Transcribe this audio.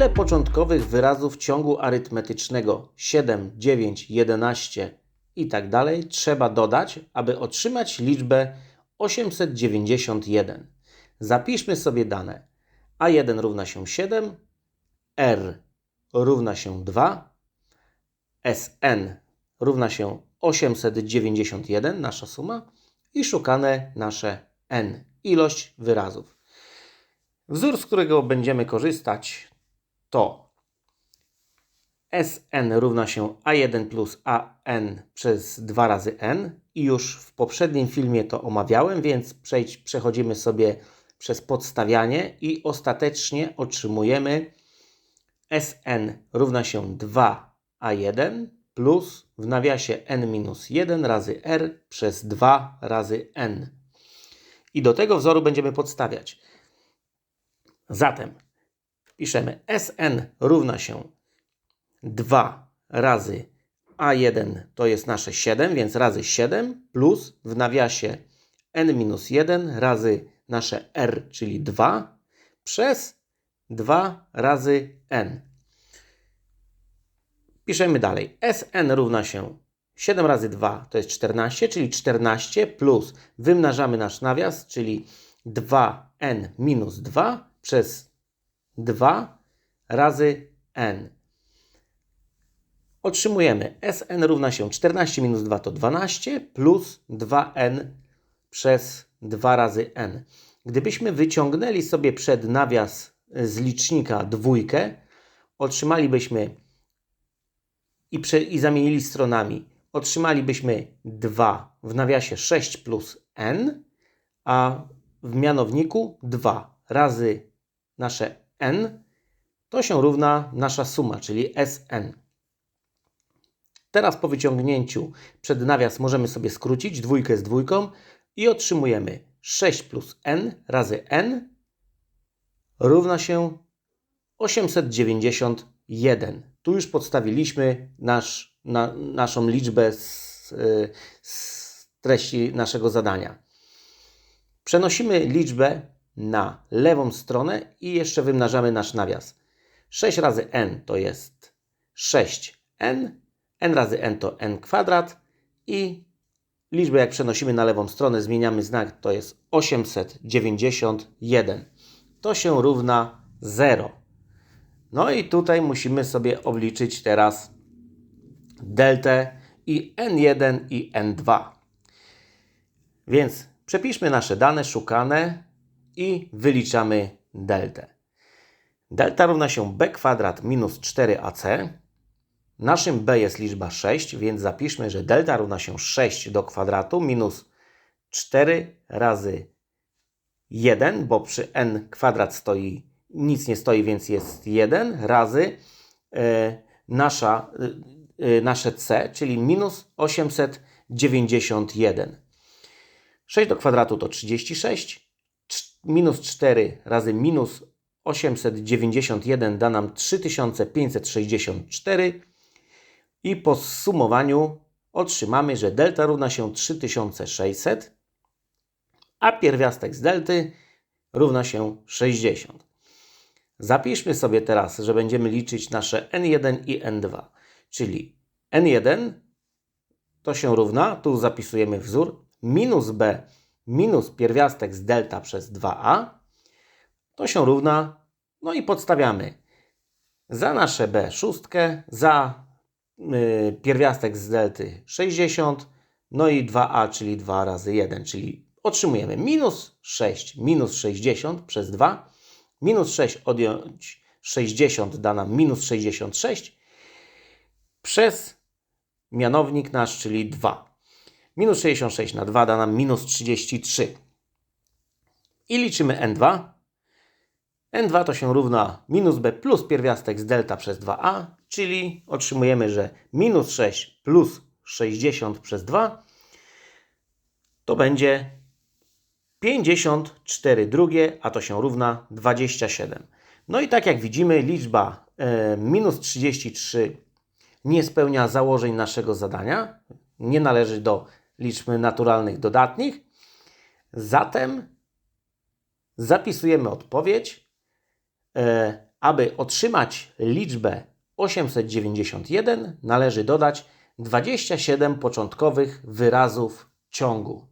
Ile początkowych wyrazów ciągu arytmetycznego 7, 9, 11 i tak dalej trzeba dodać, aby otrzymać liczbę 891? Zapiszmy sobie dane. A1 równa się 7, R równa się 2, SN równa się 891, nasza suma, i szukane nasze N, ilość wyrazów. Wzór, z którego będziemy korzystać, to Sn równa się A1 plus AN przez 2 razy n i już w poprzednim filmie to omawiałem, więc przejdź, przechodzimy sobie przez podstawianie i ostatecznie otrzymujemy Sn równa się 2A1 plus w nawiasie n minus 1 razy r przez 2 razy n. I do tego wzoru będziemy podstawiać. Zatem piszemy Sn równa się 2 razy A1 to jest nasze 7, więc razy 7 plus w nawiasie n minus 1 razy nasze r, czyli 2 przez 2 razy n. Piszemy dalej. Sn równa się 7 razy 2 to jest 14, czyli 14 plus wymnażamy nasz nawias, czyli 2n minus 2 przez 2 razy n. Otrzymujemy Sn równa się 14 minus 2 to 12 plus 2n przez 2 razy n. Gdybyśmy wyciągnęli sobie przed nawias z licznika dwójkę, otrzymalibyśmy i, prze, i zamienili stronami, otrzymalibyśmy 2 w nawiasie 6 plus n, a w mianowniku 2 razy nasze n to się równa nasza suma, czyli Sn. Teraz po wyciągnięciu przed nawias możemy sobie skrócić dwójkę z dwójką i otrzymujemy 6 plus n razy n równa się 891. Tu już podstawiliśmy nasz, na, naszą liczbę z, z treści naszego zadania. Przenosimy liczbę na lewą stronę i jeszcze wymnażamy nasz nawias. 6 razy n to jest 6n, n razy n to n kwadrat i liczbę jak przenosimy na lewą stronę, zmieniamy znak, to jest 891. To się równa 0. No i tutaj musimy sobie obliczyć teraz deltę i n1 i n2. Więc przepiszmy nasze dane szukane i wyliczamy deltę. Delta równa się b kwadrat minus 4ac. Naszym b jest liczba 6, więc zapiszmy, że delta równa się 6 do kwadratu minus 4 razy 1, bo przy n kwadrat stoi, nic nie stoi, więc jest 1, razy e, nasza, e, e, nasze c, czyli minus 891. 6 do kwadratu to 36, minus 4 razy minus 891 da nam 3564 i po zsumowaniu otrzymamy, że delta równa się 3600, a pierwiastek z delty równa się 60. Zapiszmy sobie teraz, że będziemy liczyć nasze n1 i n2, czyli n1 to się równa, tu zapisujemy wzór, minus b minus pierwiastek z delta przez 2a, to się równa, no i podstawiamy za nasze b szóstkę, za y, pierwiastek z delty 60, no i 2a, czyli 2 razy 1, czyli otrzymujemy minus 6 minus 60 przez 2, minus 6 odjąć 60 da nam minus 66 przez mianownik nasz, czyli 2. Minus 66 na 2 da nam minus 33. I liczymy n2. n2 to się równa minus b plus pierwiastek z delta przez 2a, czyli otrzymujemy, że minus 6 plus 60 przez 2 to będzie 54 drugie, a to się równa 27. No i tak jak widzimy, liczba e, minus 33 nie spełnia założeń naszego zadania, nie należy do liczb naturalnych dodatnich. Zatem zapisujemy odpowiedź. E, Aby otrzymać liczbę 891 należy dodać 27 początkowych wyrazów ciągu.